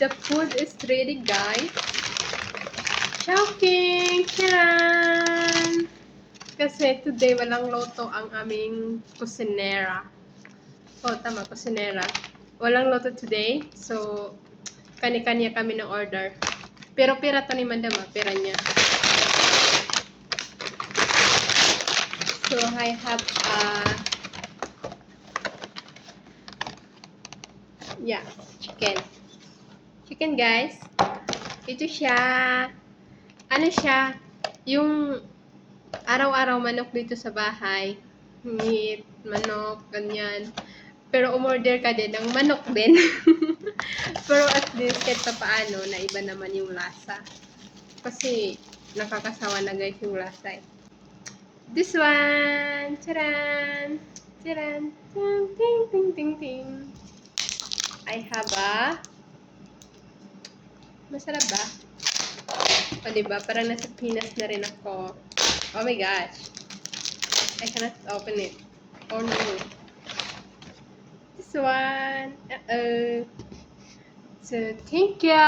the food is ready, guys. Chowking! Charan! Kasi today walang loto ang aming kusinera. Oh, tama, kusinera. Walang loto today. So, kani-kanya kami ng order. Pero pera to ni Madam, ah, pera niya. So, I have uh, yeah, chicken. Chicken, guys. Ito siya. Ano siya? Yung araw-araw manok dito sa bahay. Meat, manok, ganyan. Pero umorder ka din ng manok din. Pero at least kahit pa paano, na iba naman yung lasa. Kasi nakakasawa na guys yung lasa eh. This one! Charan! Charan! Ting, ting, ting, ting, ting. I have a... Masarap ba? O, diba? Parang nasa Pinas na rin ako. Oh my gosh. I cannot open it. Oh no. This one. Uh-oh. So, thank you.